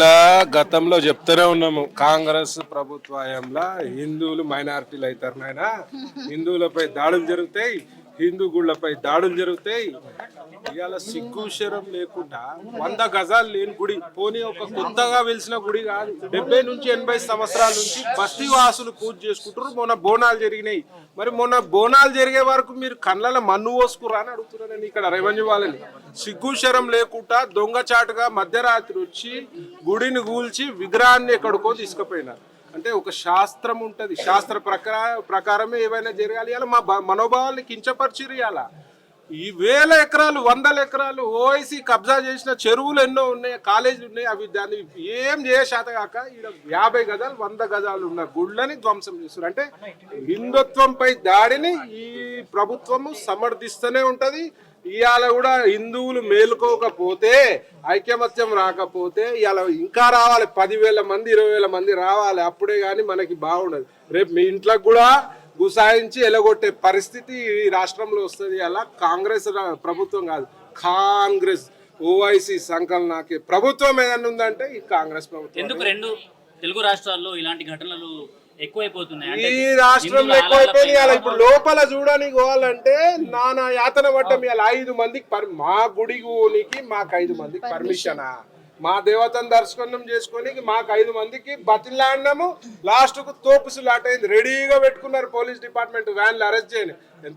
మళ్ళా గతంలో చెప్తూనే ఉన్నాము. కాంగ్రెస్ ప్రభుత్వంలో హిందువులు మైనారిటీలు అవుతారు నాయన. హిందువులపై దాడులు జరుగుతాయి. హిందూ గుళ్ళపై దాడులు జరుగుతాయి. ఇవాళ సిగ్గు శరం లేకుండా వంద గజాలు లేని గుడి పోనీ ఒక కొత్తగా వెలిసిన గుడి కాదు. డెబ్బై నుంచి ఎనభై సంవత్సరాల నుంచి బస్తీ వాసులు పూజ చేసుకుంటారు మొన్న బోనాలు జరిగినాయి. మరి మొన్న బోనాలు జరిగే వరకు మీరు కళ్ళలో మన్ను పోసుకురా అని అడుగుతున్నారని ఇక్కడ రెవెన్యూ వాళ్ళని. సిగ్గు శరం లేకుండా దొంగచాటుగా మధ్యరాత్రి వచ్చి గుడిని కూల్చి విగ్రహాన్ని ఎక్కడికో తీసుకుపోయినారు. అంటే ఒక శాస్త్రం ఉంటుంది. శాస్త్ర ప్రకార ప్రకారమే ఏవైనా జరగాలి. అలా మా మనోభావాల్ని కించపరిచిరు ఈ వేల ఎకరాలు వందల ఎకరాలు ఓఐసి కబ్జా చేసిన చెరువులు ఎన్నో ఉన్నాయి కాలేజీలు ఉన్నాయి అవి దాన్ని ఏం చేయశాత కాక ఈడ యాభై గజాలు వంద గజాలు ఉన్న గుళ్ళని ధ్వంసం చేస్తారు అంటే హిందుత్వంపై దాడిని ఈ ప్రభుత్వము సమర్థిస్తూనే ఉంటది. ఇవాళ కూడా హిందువులు మేలుకోకపోతే ఐకమత్యం రాకపోతే ఇవాళ ఇంకా రావాలి. పదివేల మంది ఇరవై వేల మంది రావాలి. అప్పుడే కానీ మనకి బాగుండదు. రేపు మీ ఇంట్లోకి కూడా గుసాయించి ఎలగొట్టే పరిస్థితి ఈ రాష్ట్రంలో వస్తుంది అలా కాంగ్రెస్ ప్రభుత్వం కాదు కాంగ్రెస్ ఓవైసీ సంకలనాకి ప్రభుత్వం ఏదన్నా ఉందంటే ఈ కాంగ్రెస్ ప్రభుత్వం. ఎందుకు రెండు తెలుగు రాష్ట్రాల్లో ఇలాంటి ఘటనలు ఎక్కువైపోతున్నాయి? అంటే ఈ రాష్ట్రంలో ఎక్కువైపోయింది ఇప్పుడు లోపల చూడడానికి పోవాలంటే నానా యాతన పడ్డం ఇవాళ ఐదు మందికి పర్- మా గుడి మాకు ఐదు మందికి పర్మిషనా మా దేవతను దర్శనం చేసుకొని మాకు ఐదు మందికి బతిలాడినాము. లాస్ట్కు తోపుసులాట రెడీగా పెట్టుకున్నారు పోలీస్ డిపార్ట్మెంట్ వ్యాన్లు అరెస్ట్ చేయని